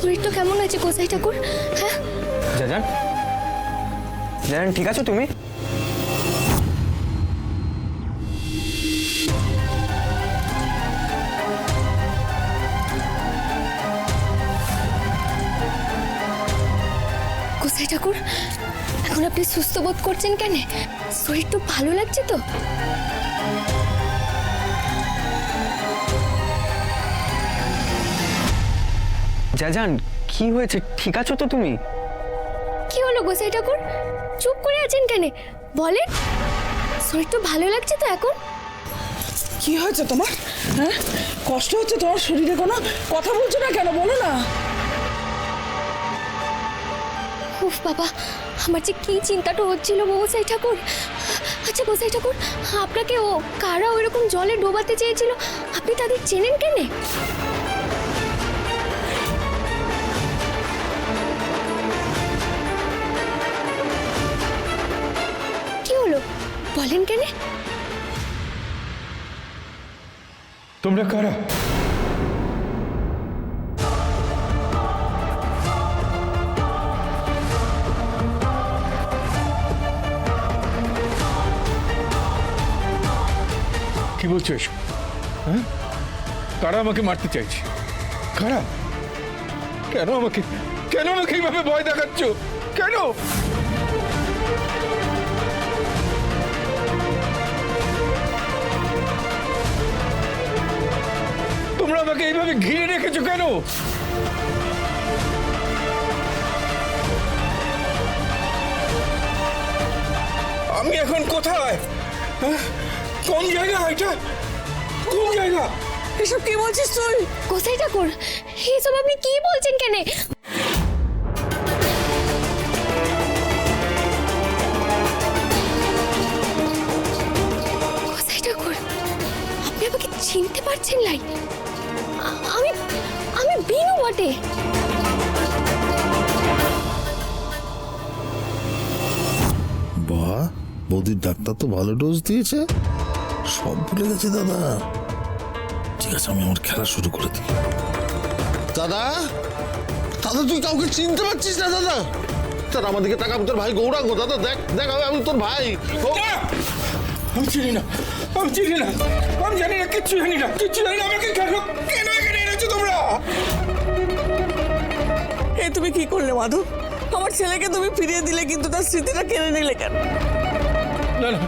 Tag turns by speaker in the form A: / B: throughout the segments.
A: শরীরটা কেমন আছে গোসাই ঠাকুর? হ্যাঁ?
B: জাজান? জাজান ঠিক আছো তুমি?
A: গোসাই ঠাকুর এখন আপনি সুস্থ বোধ করছেন কেন? শরীর তো ভালো লাগছে তো?
B: জাজান কি হয়েছে? ঠিক আছো তো তুমি?
A: কি হলো গোসাই ঠাকুর? চুপ করে আছেন কেন? বলেন। শরীর তো ভালো লাগছে তো এখন।
C: কি হয়েছে তোমার? হ্যাঁ? কষ্ট হচ্ছে তোমার শরীরে কোনো? কথা বলছো না কেন? বলো না।
A: উফ বাবা আমার যে কি চিন্তাটা হচ্ছিল গোসাই ঠাকুর? আচ্ছা গোসাই ঠাকুর আপনাকে ও কারা ওইরকম জলে ডোবাতে চেয়েছিল? আপনি তাদের চেনেন কেনে? বলেন কেনে?
D: তোমরা কারা? কি বলছো এসব? হ্যাঁ? কারা আমাকে মারতে চাইছে? কারা? কেন আমাকে কেন আমাকে এইভাবে ভয় দেখাচ্ছ? কেন? আমাকে এইভাবে ঘিরে রেখেছো কেন? আমি এখন কোথায়? হ্যাঁ? কোন জায়গা এটা? কোন জায়গা?
C: এসব কি বলছিস তুই?
A: গোসাই ঠাকুর? এসব আপনি কি বলছেন কেনে? গোসাই ঠাকুর? আপনি আমাকে চিনতে পারছেন লাই আমি আমি বিনু বটে।
E: বাহ বৌদির ডাক্তার তো ভালো ডোজ দিয়েছে। সব ভুলে গেছে দাদা। ঠিক আছে আমি আমার খেলা শুরু করে দিই। দাদা দাদা তুই কাউকে চিনতে পারছিস না দাদা? স্যার আমাদেরকে টাকা তোর ভাই গৌরাঙ্গ দাদা দেখ দেখ আমি- আমি তোর ভাই!
D: আমি চিনি না আমি চিনি না আমি জানি না কিচ্ছু জানি না কিচ্ছু জানি না আমাকে কেন কেন এখানে এনেছো তোমরা?
C: এ তুমি কি করলে মাধব আমার ছেলেকে তুমি ফিরিয়ে দিলে কিন্তু তার স্মৃতিটা কেড়ে নিলে কেন?
D: না না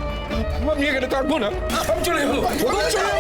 D: আমি এখানে থাকব না। আমি চলে যাব।